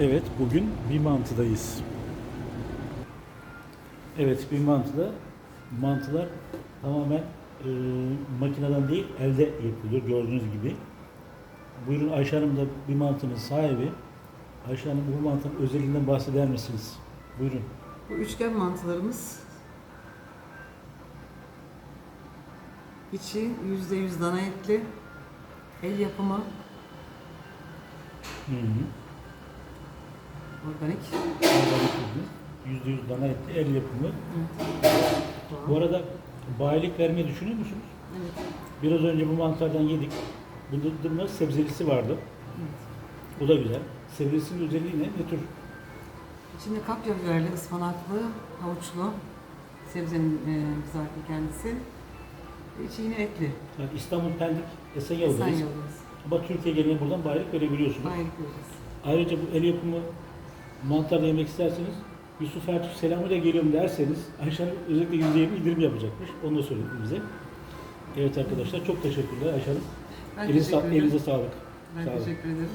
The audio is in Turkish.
Evet, bugün bir mantıdayız. Evet, bir mantıda mantılar tamamen e, makineden değil, elde yapılıyor gördüğünüz gibi. Buyurun Ayşe Hanım da bir mantının sahibi. Ayşe Hanım bu mantının özelliğinden bahseder misiniz? Buyurun. Bu üçgen mantılarımız içi yüzde yüz dana etli, el yapımı, Hı hı. Organik. Yüzde yüz dana etli, el yapımı. Bu Doğal. arada bayilik vermeyi düşünüyor musunuz? Evet. Biraz önce bu mantardan yedik. Bunda da sebzelisi vardı. evet. O da güzel. Sebzelisinin özelliği ne? Ne tür? İçinde kapya biberli, ıspanaklı, havuçlu sebzenin e, kızartma kendisi. İçi yine etli. Yani İstanbul Pendik Esenyurt'tayız. Esenyurt'dayız. Ama Türkiye geneline buradan bayilik verebiliyorsunuz. Bayılık veririz. Ayrıca bu el yapımı mantar yemek isterseniz Yusuf Ertuğ selamıyla geliyorum derseniz Ayşe Hanım özellikle %20 indirim yapacakmış. Onu da söyledi bize. Evet arkadaşlar çok teşekkürler Ayşe Hanım. Ben Elinize, ederim. elinize sağlık. Ben Sağ olun. teşekkür ederim.